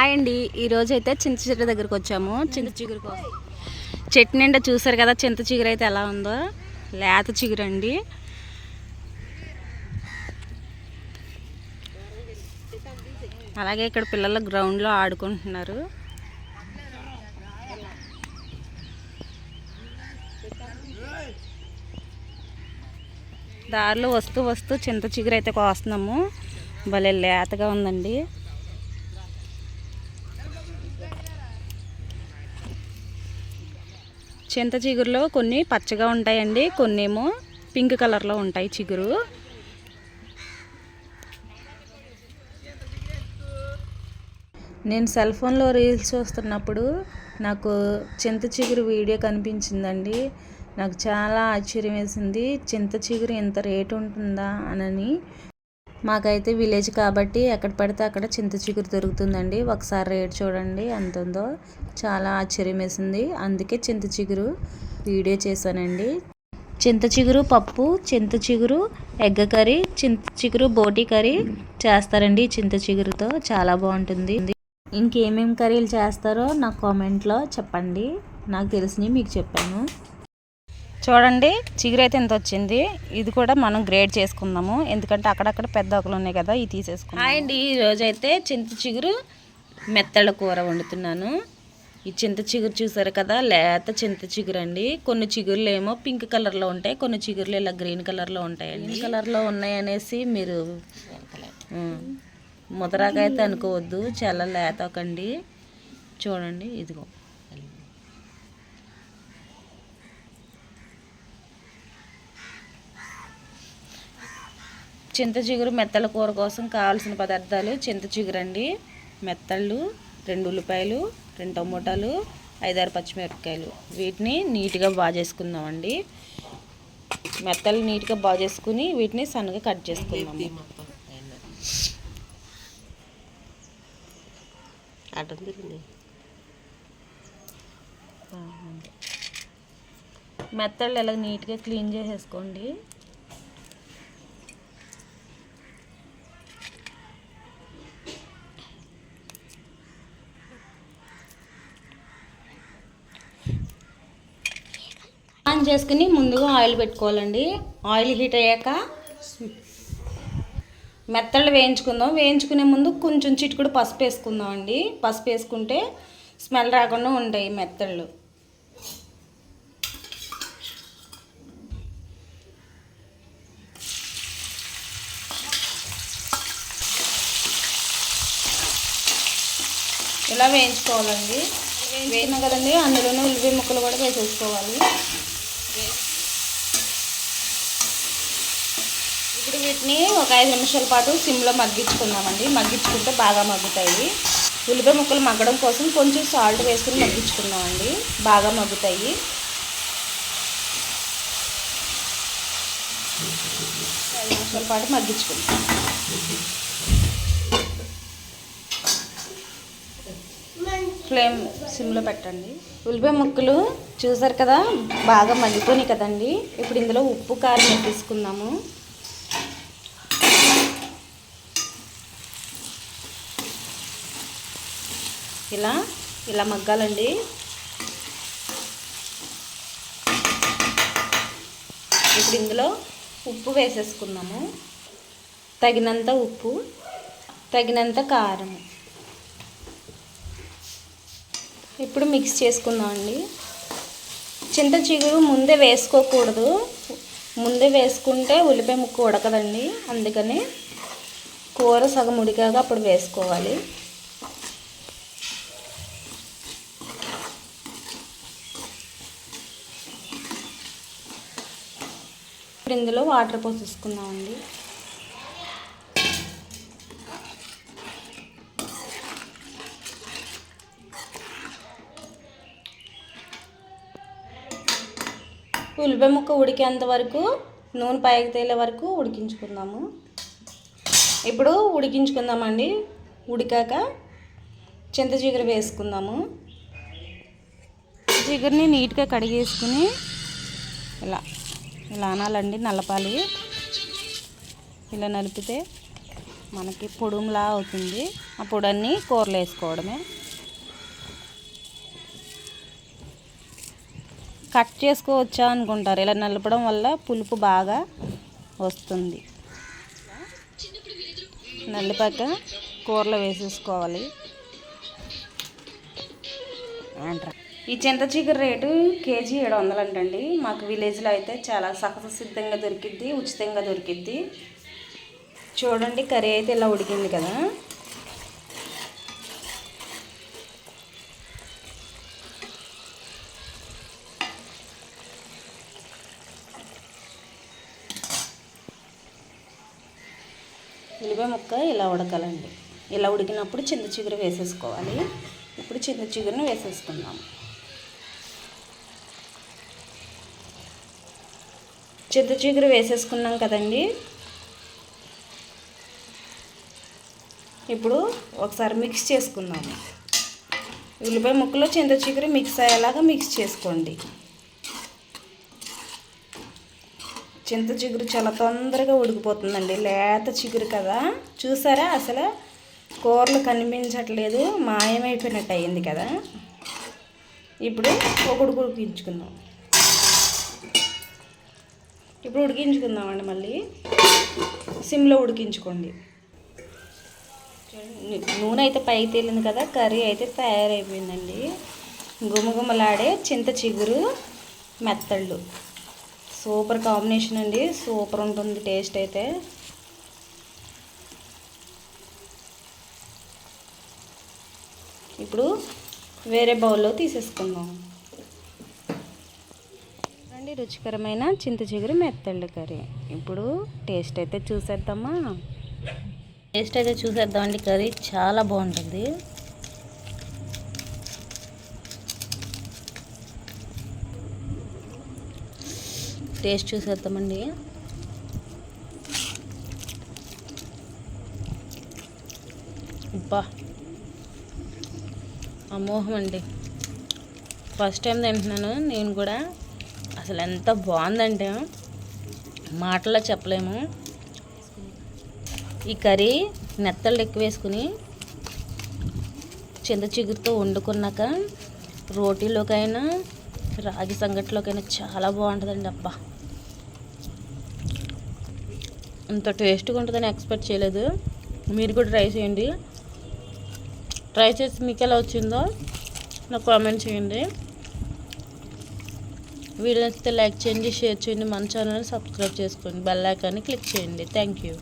Hi అండి. ఈరోజు అయితే చింత చెట్టు దగ్గరికి వచ్చాము. చింత చిగురు కోసం. చెట్టు నిండా చూసారు కదా చింత చిగురు అయితే ఎలా ఉందో. లేత చిగురు అండి. అలాగే ఇక్కడ పిల్లలు గ్రౌండ్లో ఆడుకుంటున్నారు. దారిలో వస్తూ వస్తూ చింత చిగురు అయితే కోస్తున్నాము. భలే లేతగా ఉందండి. చింత చిగురులో కొన్ని పచ్చగా ఉంటాయండి కొన్ని ఏమో పింక్ కలర్లో ఉంటాయి చిగురు. నేను సెల్ ఫోన్లో రీల్స్ చూస్తున్నప్పుడు నాకు చింత చిగురు వీడియో కనిపించిందండి. నాకు చాలా ఆశ్చర్యం వేసింది చింత చిగురు ఇంత రేటు ఉంటుందా? అనని. మాకైతే విలేజ్ కాబట్టి ఎక్కడ పడితే అక్కడ చింత చిగురు దొరుకుతుందండి. ఒకసారి రేట్ చూడండి ఎంత ఉందో. చాలా ఆశ్చర్యం వేసింది. అందుకే చింత చిగురు వీడియో చేశానండి. చింత చిగురు పప్పు చింత చిగురు ఎగ్గ కర్రీ చింత చిగురు బోటి కర్రీ చేస్తారండి చింత చిగురుతో. చాలా బాగుంటుంది. ఇంకేమేం కర్రీలు చేస్తారో నా కామెంట్లో చెప్పండి. నాకు తెలిసినవి మీకు చెప్పాను. చూడండి చిగురు అయితే ఎంత వచ్చింది? ఇది కూడా మనం గ్రేడ్ చేసుకుందాము. ఎందుకంటే అక్కడక్కడ పెద్ద ఆకులు ఉన్నాయి కదా ఇవి తీసేసుకుందాం అండి ఈ రోజు అయితే చింత చిగురు మెత్తళ్ళ కూర వండుతున్నాను. ఈ చింత చిగురు చూసారు కదా లేత చింత చిగురు అండి. కొన్ని చిగురులు ఏమో పింక్ కలర్లో ఉంటాయి కొన్ని చిగురులు ఇలా గ్రీన్ కలర్లో ఉంటాయండి. కలర్లో ఉన్నాయి అనేసి మీరు అయితే అనుకోవద్దు చాలా లేతకండి చూడండి ఇదిగో. చింత చిగురు మెత్తల కూర కోసం కావాల్సిన పదార్థాలు చింత చిగురు అండి మెత్తళ్ళు రెండు ఉల్లిపాయలు రెండు టమోటాలు ఐదారు పచ్చిమిరపకాయలు. వీటిని నీట్గా బాగా చేసుకుందామండి మెత్తలు నీట్గా బాగా చేసుకుని వీటిని సన్నగా కట్ చేసుకుందాము. మెత్తళ్ళు ఇలా నీట్గా క్లీన్ చేసేసుకోండి. ఆన్ చేసుకుని ముందుగా ఆయిల్ పెట్టుకోవాలండి. ఆయిల్ హీట్ అయ్యాక మెత్తళ్ళు వేయించుకుందాం. వేయించుకునే ముందు కొంచెం చిటికుడు పసుపు వేసుకుందాం అండి. పసుపు వేసుకుంటే స్మెల్ రాకుండా ఉంటాయి మెత్తళ్ళు. ఇలా వేయించుకోవాలండి. వేసినా కదండి అందులోనే ఉల్లిపాయ ముక్కలు కూడా వేసేసుకోవాలి. ఇప్పుడు వీటిని ఒక ఐదు నిమిషాల పాటు సిమ్లో మగ్గించుకుందామండి. మగ్గించుకుంటే బాగా మగ్గుతాయి. ఉల్లిపాయ ముక్కలు మగ్గడం కోసం కొంచెం సాల్ట్ వేసుకుని మగ్గించుకుందామండి. బాగా మగ్గుతాయి. ఐదు నిమిషాల పాటు మగ్గించుకుందాం. ఫ్లేమ్ సిమ్లో పెట్టండి. ఉల్లిపాయ ముక్కలు చూసారు కదా? బాగా మగ్గిపోయినాయి కదండి. ఇప్పుడు ఇందులో ఉప్పు కారం తీసుకుందాము ఇలా ఇలా మగ్గాలండి. ఇప్పుడు ఇందులో ఉప్పు వేసేసుకుందాము. తగినంత ఉప్పు తగినంత కారం. ఇప్పుడు మిక్స్ చేసుకుందామండి చింత చిగురు ముందే వేసుకోకూడదు. ముందే వేసుకుంటే ఉల్లిపాయ ముక్క ఉడకదండి. అందుకని కూర సగం ఉడికాక అప్పుడు వేసుకోవాలి. ఇప్పుడు ఇందులో వాటర్ పోసేసుకుందామండి ఉల్లిపాయ ముక్క ఉడికేంత వరకు నూనె పైకి తేలే వరకు ఉడికించుకుందాము. ఇప్పుడు ఉడికించుకుందామండి. ఉడికాక చింత చిగురు వేసుకుందాము. చిగురిని నీట్గా కడిగేసుకుని ఇలా ఇలా అనాలండి నలపాలి. ఇలా నలిపితే మనకి పొడుములా అవుతుంది. ఆ పొడన్ని కూరలు వేసుకోవడమే కట్ చేసుకోవచ్చా అనుకుంటారు. ఇలా నలపడం వల్ల పులుపు బాగా వస్తుంది. నల్లిపాక కూరలో వేసేసుకోవాలి. అంటారా. ఈ చింత చిగురు రేటు కేజీ ఏడు వందలు అంటండి. మాకు విలేజ్లో అయితే చాలా సహజ సిద్ధంగా దొరికిద్ది ఉచితంగా దొరికిద్ది. చూడండి కర్రీ అయితే ఇలా ఉడికింది కదా ఉల్లిపాయ ముక్క ఇలా ఉడకాలండి. ఇలా ఉడికినప్పుడు చింత చిగురు వేసేసుకోవాలి. ఇప్పుడు చింత చిగురును వేసేసుకుందాం. చింత చిగురు వేసేసుకున్నాం కదండి. ఇప్పుడు ఒకసారి మిక్స్ చేసుకుందాము. ఉల్లిపాయ ముక్కలో చింత చిగురు మిక్స్ అయ్యేలాగా మిక్స్ చేసుకోండి. చింత చిగురు చాలా తొందరగా ఉడికిపోతుందండి. లేత చిగురు కదా. చూసారా? అసలు కూరలు కనిపించట్లేదు. మాయమైపోయినట్టు అయింది కదా. ఇప్పుడు ఒక ఉడికించుకుందాం. ఇప్పుడు ఉడికించుకుందామండి మళ్ళీ. సిమ్లో ఉడికించుకోండి. నూనె అయితే పైకి తేలింది కదా. కర్రీ అయితే తయారైపోయిందండి. గుమగుమలాడే చింత చిగురు మెత్తళ్ళు. సూపర్ కాంబినేషన్ అండి. సూపర్ ఉంటుంది టేస్ట్ అయితే. ఇప్పుడు వేరే బౌల్లో తీసేసుకుందాం. రండి రుచికరమైన చింత చిగురు మెత్తళ్ళు కర్రీ. ఇప్పుడు టేస్ట్ అయితే చూసేద్దామా? టేస్ట్ అయితే చూసేద్దామండి. కర్రీ చాలా బాగుంటుంది. టేస్ట్ చూసేద్దామండి. అబ్బా. అమోహం అండి ఫస్ట్ టైం తింటున్నాను నేను కూడా. అసలు ఎంత బాగుందంటే మాటల్లో చెప్పలేము. ఈ కర్రీ నెత్తళ్ళు ఎక్కువ వేసుకుని చింత చిగురుతో వండుకున్నాక రోటీలోకైనా రాగి సంగటిలోకైనా చాలా బాగుంటుందండి అబ్బా. ఇంత టేస్ట్గా ఉంటుందని ఎక్స్పెక్ట్ చేయలేదు. మీరు కూడా ట్రై చేయండి. ట్రై చేసి మీకు ఎలా వచ్చిందో నాకు కామెంట్ చేయండి. వీడియో నచ్చితే లైక్ చేయండి షేర్ చేయండి. మన ఛానల్ని సబ్స్క్రైబ్ చేసుకోండి. బెల్ ఐకాన్ని క్లిక్ చేయండి. Thank you